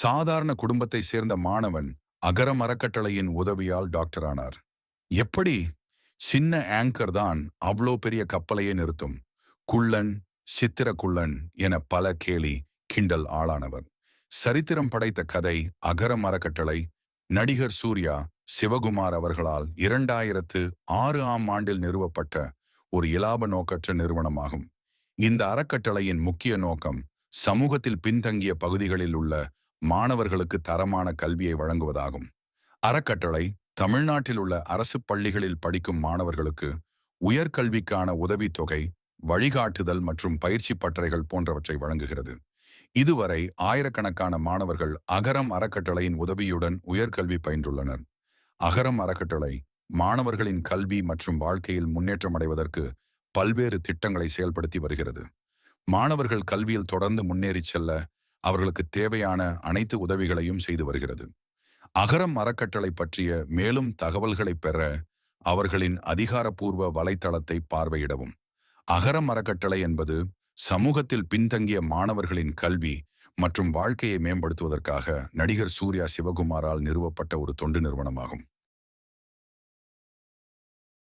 சாதாரண குடும்பத்தை சேர்ந்த மாணவன் அகரம் அறக்கட்டளையின் உதவியால் டாக்டர் ஆனார். எப்படி? சின்ன ஆங்கர் தான் அவ்வளோ பெரிய கப்பலையே நிறுத்தும். குள்ளன் சித்திர குள்ளன் என பல கேலி கிண்டல் ஆளானவர். சரித்திரம் படைத்த கதை அகரம் அறக்கட்டளை நடிகர் சூர்யா சிவகுமார் அவர்களால் இரண்டாயிரத்து ஆறு ஆம் ஆண்டில் நிறுவப்பட்ட ஒரு இலாப நோக்கற்ற நிறுவனமாகும். இந்த அறக்கட்டளையின் முக்கிய நோக்கம் சமூகத்தில் பின்தங்கிய பகுதிகளில் உள்ள மாணவர்களுக்கு தரமான கல்வியை வழங்குவதாகும். அறக்கட்டளை தமிழ்நாட்டில் உள்ள அரசு பள்ளிகளில் படிக்கும் மாணவர்களுக்கு உயர்கல்விக்கான உதவித்தொகை வழிகாட்டுதல் மற்றும் பயிற்சி பட்டறைகள் போன்றவற்றை வழங்குகிறது. இதுவரை ஆயிரக்கணக்கான மாணவர்கள் அகரம் அறக்கட்டளையின் உதவியுடன் உயர்கல்வி பயின்றுள்ளனர். அகரம் அறக்கட்டளை மாணவர்களின் கல்வி மற்றும் வாழ்க்கையில் முன்னேற்றம் அடைவதற்கு பல்வேறு திட்டங்களை செயல்படுத்தி வருகிறது. மாணவர்கள் கல்வியில் தொடர்ந்து முன்னேறிச் செல்ல அவர்களுக்கு தேவையான அனைத்து உதவிகளையும் செய்து வருகிறது. அகரம் அறக்கட்டளை பற்றிய மேலும் தகவல்களை பெற அவர்களின் அதிகாரப்பூர்வ வலைத்தளத்தை பார்வையிடவும். அகரம் அறக்கட்டளை என்பது சமூகத்தில் பின்தங்கிய மாணவர்களின் கல்வி மற்றும் வாழ்க்கையை மேம்படுத்துவதற்காக நடிகர் சூர்யா சிவகுமாரால் நிறுவப்பட்ட ஒரு தொண்டு நிறுவனமாகும்.